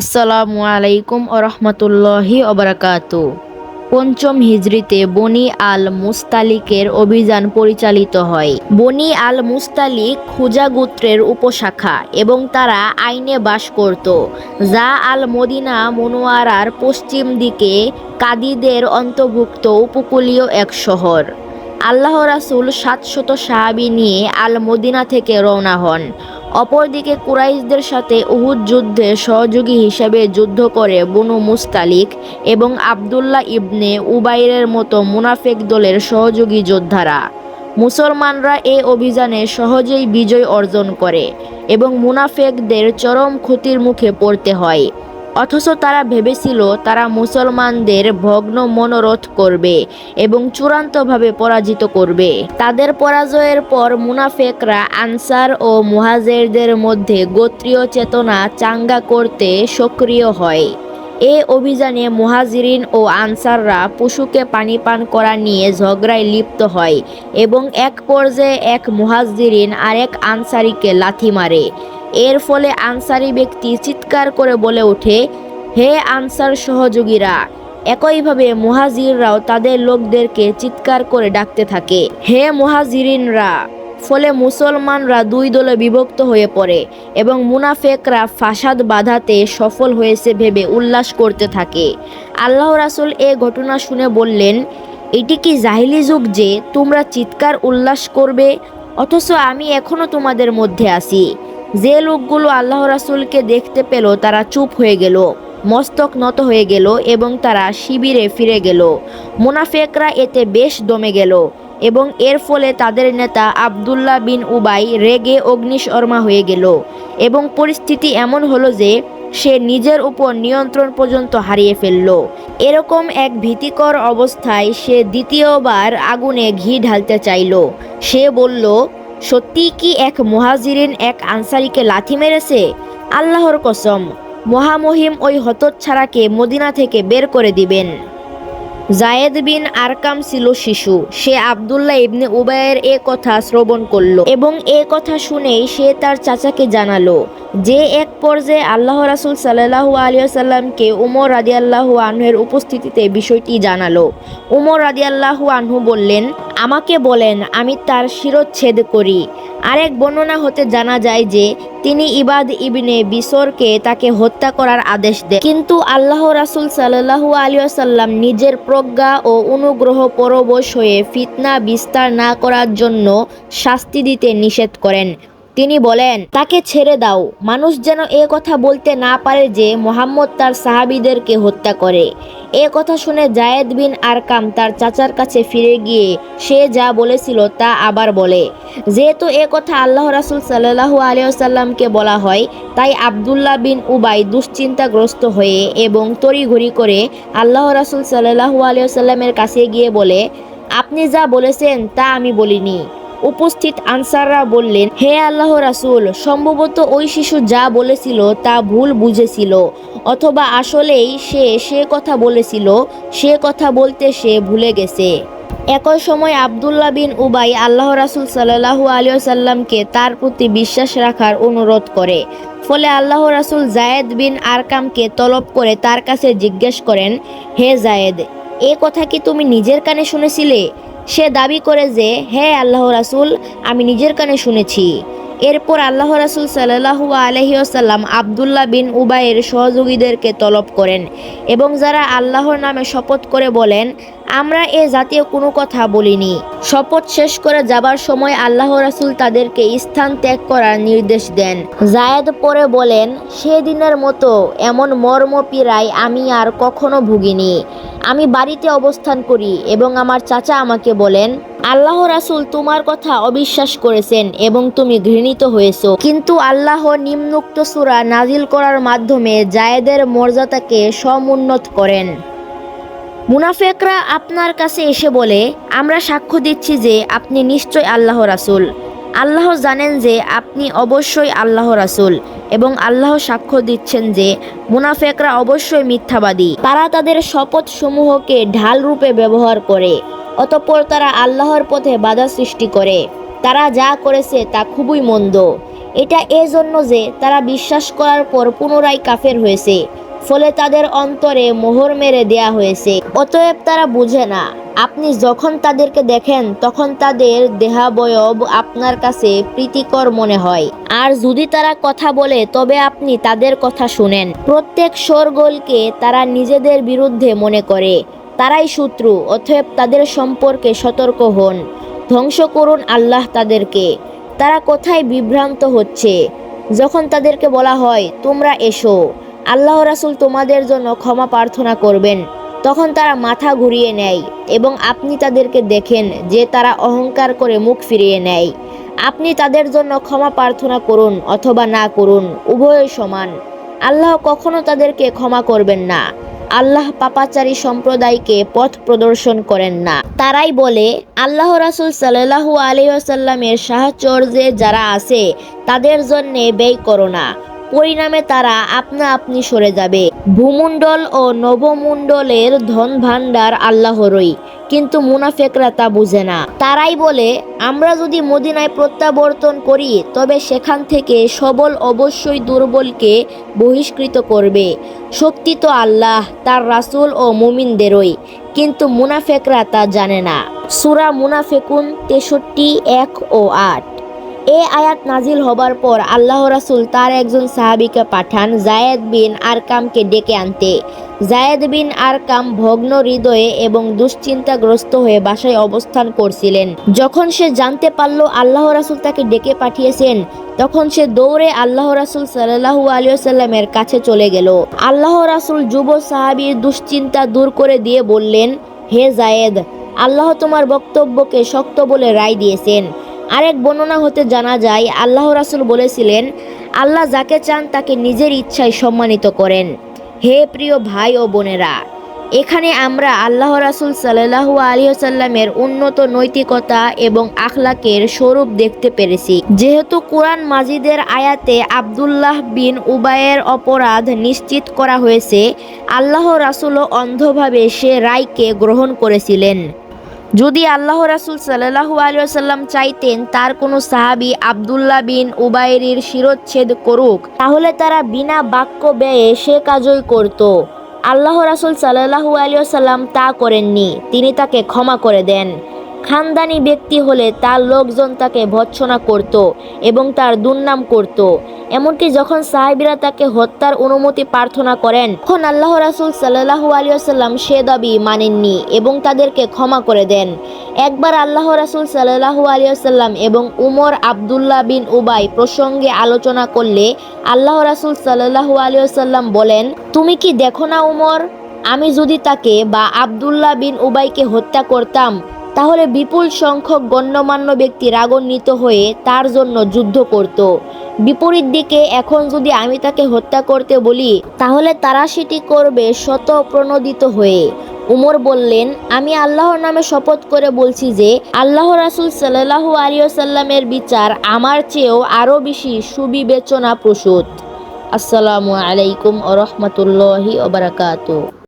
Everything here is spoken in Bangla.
আসসালামু আলাইকুম রহমতুল্লাহি অবরাকাতু পঞ্চম হিজরিতে বনি আল মুস্তালিকের অভিযান পরিচালিত হয়। বনি আল মুস্তালিক খুজা গোত্রের উপশাখা এবং তারা আইনে বাস করত, যা আল মদিনা মনোয়ারার পশ্চিম দিকে কাদিদের অন্তর্ভুক্ত উপকূলীয় এক শহর। আল্লাহ রাসুল সাতশত সাহাবি নিয়ে আল মদিনা থেকে রওনা হন। অপরদিকে কুরাইশদের সাথে উহুদ যুদ্ধে সহযোগী হিসেবে যুদ্ধ করে বনু মুস্তালিক এবং আবদুল্লাহ ইবনে উবাইরের মতো মুনাফেক দলের সহযোগী যোদ্ধারা। মুসলমানরা এ অভিযানে সহজেই বিজয় অর্জন করে এবং মুনাফেকদের চরম ক্ষতির মুখে পড়তে হয়। অথচ তারা ভেবেছিল তারা মুসলমানদের ভগ্ন মনোরথ করবে এবং চূড়ান্তভাবে পরাজিত করবে। তাদের পরাজয়ের পর মুনাফেকরা আনসার ও মুহাজেরদের মধ্যে গোত্রীয় চেতনা চাঙ্গা করতে সক্রিয় হয়। এ অভিযানে মুহাজিরিন ও আনসাররা পশুকে পানি পান করা নিয়ে ঝগড়ায় লিপ্ত হয় এবং এক পর্যায়ে এক মুহাজিরিন আরেক আনসারিকে লাথি মারে। এর ফলে আনসারি ব্যক্তি চিৎকার করে বলে ওঠে, হে আনসার সহযোগীরা, একইভাবে মুহাজিররাও তাদের লোকদেরকে চিৎকার করে ডাকতে থাকে। হে মুহাজিরিনরা, ফলে মুসলমানরা দুই দলে বিভক্ত হয়ে পড়ে এবং মুনাফেকরা ফাসাদ বাধাতে সফল হয়েছে ভেবে উল্লাস করতে থাকে। আল্লাহ রাসুল এ ঘটনা শুনে বললেন, এটি কি জাহিলি যুগ যে তোমরা চিৎকার উল্লাস করবে? অথচ আমি এখনও তোমাদের মধ্যে আছি। যে লোকগুলো আল্লাহ রাসুলকে দেখতে পেল, তারা চুপ হয়ে গেল, মস্তক নত হয়ে গেল এবং তারা শিবিরে ফিরে গেল। মুনাফেকরা এতে বেশ দমে গেল এবং এর ফলে তাদের নেতা আবদুল্লাহ বিন উবাই রেগে অগ্নিশর্মা হয়ে গেল এবং পরিস্থিতি এমন হলো যে সে নিজের উপর নিয়ন্ত্রণ পর্যন্ত হারিয়ে ফেলল। এরকম এক ভীতিকর অবস্থায় সে দ্বিতীয়বার আগুনে ঘি ঢালতে চাইল। সে বলল সত্যি কি এক মহাজিরিন এক আনসারিকে লাথি মেরেছে? আল্লাহর কসম, মহামহিম ওই হতচ্ছাড়াকে মদিনা থেকে বের করে দিবেন। জায়েদ বিন আরকাম ছিল শিশু। সে আবদুল্লাহ ইবনে উবায়ের এ কথা শ্রবণ করল এবং এ কথা শুনেই সে তার চাচাকে জানালো যে এক পর্যায়ে আল্লাহ রাসুল সাল্লাহু আলিয়াল্লামকে উমর রাদিয়াল্লাহু আনহুর উপস্থিতিতে বিষয়টি জানালো। উমর রাদিয়াল্লাহু আনহু বললেন, আমাকে বলেন, আমি তার শিরচ্ছেদ করি। আরেক বর্ণনা হতে জানা যায় যে তিনি ইবাদ ইবনে বিসরকে তাকে হত্যা করার আদেশ দেন। কিন্তু আল্লাহ রাসুল সাল্লাহু আলিয়াল্লাম নিজের প্রজ্ঞা ও অনুগ্রহ পরবশ হয়ে ফিতনা বিস্তার না করার জন্য শাস্তি দিতে নিষেধ করেন। তিনি বলেন, তাকে ছেড়ে দাও। মানুষ যেন এ কথা বলতে না পারে যে মোহাম্মদ তার সাহাবিদেরকে হত্যা করে। এ কথা শুনে জায়েদ বিন আরকাম তার চাচার কাছে ফিরে গিয়ে, সে যা বলেছিল তা আবার বলে। যেহেতু এ কথা আল্লাহ রাসুল সাল্লাহু আলিয়াল্লামকে বলা হয়, তাই আবদুল্লাহ বিন উবাই দুশ্চিন্তাগ্রস্ত হয়ে এবং তড়িঘড়ি করে আল্লাহ রাসুল সাল্লাহু আলিয়াল্লামের কাছে গিয়ে বলে, আপনি যা বলেছেন তা আমি বলিনি। উপস্থিত আনসাররা বললেন, হে আল্লাহ রাসুল, সম্ভবত ওই শিশু যা বলেছিল তা ভুল বুঝেছিল, অথবা আসলেই সে সে কথা বলেছিল, সে কথা বলতে সে ভুলে গেছে। একই সময় আবদুল্লাহ বিন উবাই আল্লাহ রাসুল সাল্লাহু আলিয়াল্লামকে তার প্রতি বিশ্বাস রাখার অনুরোধ করে। ফলে আল্লাহ রাসুল জায়েদ বিন আরকামকে তলব করে তার কাছে জিজ্ঞেস করেন, হে জায়েদ, এ কথা কি তুমি নিজের কানে শুনেছিলে? সে দাবি করে যে, হে আল্লাহ রাসুল, আমি নিজের কানে শুনেছি। এরপর আল্লাহ রাসুল সাল্লাহু আলহিউসাল্লাম আবদুল্লাহ বিন উবাইয়ের সহযোগীদেরকে তলব করেন এবং যারা আল্লাহর নামে শপথ করে বলেন আমরা এ জাতীয় কোনো কথা বলিনি। শপথ শেষ করে যাবার সময় আল্লাহ রাসুল তাদেরকে স্থান ত্যাগ করার নির্দেশ দেন। জায়েদ পরে বলেন সেদিনের মতো এমন মর্ম পীড়ায় আমি আর কখনো ভুগিনি। আমি বাড়িতে অবস্থান করি এবং আমার চাচা আমাকে বলেন, আল্লাহ রাসুল তোমার কথা অবিশ্বাস করেছেন এবং তুমি ঘৃণিত হয়েছ। কিন্তু আল্লাহ নিম্নুক্ত সুরা নাজিল করার মাধ্যমে জায়েদের মর্যাদাকে সমুন্নত করেন। মুনাফেকরা আপনার কাছে এসে বলে, আমরা সাক্ষ্য দিচ্ছি যে আপনি নিশ্চয় আল্লাহ রাসুল। আল্লাহ জানেন যে আপনি অবশ্যই আল্লাহ রাসুল এবং আল্লাহ সাক্ষ্য দিচ্ছেন যে মুনাফেকরা অবশ্যই মিথ্যাবাদী। তারা তাদের শপথ সমূহকে ঢাল রূপে ব্যবহার করে, অতঃপর তারা আল্লাহর পথে বাধা সৃষ্টি করে। তারা যা করেছে তা খুবই মন্দ। এটা এজন্য যে তারা বিশ্বাস করার পর পুনরায় কাফের হয়েছে। ফলে তাদের অন্তরে মোহর মেরে দেয়া হয়েছে। অতএব তারা বুঝে না, আপনি যখন তাদেরকে দেখেন, তখন তাদের দেহাবয়ব আপনার কাছে প্রীতিকর মনে হয়। আর যদি তারা কথা বলে, তবে আপনি তাদের কথা শুনেন। প্রত্যেক শোরগোলকে তারা নিজেদের বিরুদ্ধে মনে করে। তারাই শত্রু, অতএব তাদের সম্পর্কে সতর্ক হন। ধ্বংস করুন আল্লাহ তাদেরকে। তারা কোথায় বিভ্রান্ত হচ্ছে? যখন তাদেরকে বলা হয়, তোমরা এসো। আল্লাহ রাসূল তোমাদের জন্য ক্ষমা প্রার্থনা করবেন। তখন তারা মাথা ঘুরিয়ে নেয় এবং আপনি তাদেরকে দেখেন যে তারা অহংকার করে মুখ ফিরিয়ে নেয়। আপনি তাদের জন্য ক্ষমা প্রার্থনা করুন অথবা না করুন, উভয় সমান। আল্লাহ কখনো তাদেরকে ক্ষমা করবেন না। আল্লাহ পাপাচারী সম্প্রদায়কে পথ প্রদর্শন করেন না। তারাই বলে, আল্লাহ রাসুল সাল্লাহু আলিয়াসাল্লামের সাহচর্যে যারা আছে, তাদের জন্যে ব্যয় করো না। পরিণামে তারা আপনা আপনি সরে যাবে। ভূমণ্ডল ও নবমণ্ডলের ধন ভাণ্ডার আল্লাহরই, কিন্তু মুনাফেকরা তা বুঝে না। তারাই বলে, আমরা যদি মদিনায় প্রত্যাবর্তন করি, তবে সেখান থেকে সবল অবশ্যই দুর্বলকে বহিষ্কৃত করবে। শক্তি তো আল্লাহ, তার রাসূল ও মুমিনদেরই, কিন্তু মুনাফেকরা তা জানে না। সুরা মুনাফেকুন তেষট্টি, এক ও আট। এ আয়াত নাজিল হবার পর আল্লাহ রাসূল তার একজন সাহাবিকে পাঠান জায়েদ বিন আরকামকে ডেকে আনতে। জায়েদ বিন আরকাম ভগ্ন হৃদয়ে এবং দুশ্চিন্তাগ্রস্ত হয়ে বাসায় অবস্থান করছিলেন। যখন সে জানতে পারল আল্লাহ রাসুল তাকে ডেকে পাঠিয়েছেন, তখন সে দৌড়ে আল্লাহ রাসুল সাল্লাহু আলিয়াল্লামের কাছে চলে গেল। আল্লাহ রাসূল যুব সাহাবীর দুশ্চিন্তা দূর করে দিয়ে বললেন, হে জায়েদ, আল্লাহ তোমার বক্তব্যকে শক্ত বলে রায় দিয়েছেন। আরেক বর্ণনা হতে জানা যায়, আল্লাহ রাসুল বলেছিলেন, আল্লাহ যাকে চান তাকে নিজের ইচ্ছায় সম্মানিত করেন। হে প্রিয় ভাই ও বোনেরা, এখানে আমরা আল্লাহ রাসুল সাল্লাহু আলিয়াল্লামের উন্নত নৈতিকতা এবং আখলাকের স্বরূপ দেখতে পেরেছি। যেহেতু কোরআন মাজিদের আয়াতে আবদুল্লাহ বিন উবায়ের অপরাধ নিশ্চিত করা হয়েছে, আল্লাহ রাসূলও অন্ধভাবে সে রায়কে গ্রহণ করেছিলেন। যদি আল্লাহ রাসুল সাল্লাহু আলিয়াল্লাম চাইতেন তার কোনো সাহাবি আবদুল্লাহ বিন উবাইরির শিরোচ্ছেদ করুক, তাহলে তারা বিনা বাক্য ব্যয়ে সে কাজই করত। আল্লাহ রাসুল সাল্লাহু আলিয়াল্লাম তা করেননি, তিনি তাকে ক্ষমা করে দেন। খানদানি ব্যক্তি হলে তার লোকজন তাকে ভৎসনা করত এবং তার দুর্নাম করত। এমনকি যখন সাহেবিরা তাকে হত্যার অনুমতি প্রার্থনা করেন, তখন আল্লাহ রাসূল সাল্লাহু আলিয়াল্লাম সে দাবি মানেননি এবং তাদেরকে ক্ষমা করে দেন। একবার আল্লাহ রাসুল সাল্লাহু আলিয়াল্লাম এবং উমর আবদুল্লাহ বিন উবাই প্রসঙ্গে আলোচনা করলে আল্লাহ রাসূল সাল্লাহু আলিয়াল্লাম বলেন, তুমি কি দেখো না উমর? আমি যদি তাকে বা আবদুল্লাহ বিন উবাইকে হত্যা করতাম তাহলে বিপুল সংখ্যক গণ্যমান্য ব্যক্তি রাগান্বিত হয়ে তার জন্য যুদ্ধ করত। বিপরীত দিকে এখন যদি আমি তাকে হত্যা করতে বলি, তাহলে তারা সেটি করবে শত প্রণোদিত হয়ে। উমর বললেন, আমি আল্লাহর নামে শপথ করে বলছি যে, আল্লাহ রাসূল সাল্লাহু আলিয়াল্লামের বিচার আমার চেয়েও আরও বেশি সুবিবেচনা প্রসূত আসসালামু আলাইকুম আ রহমতুল্লাহি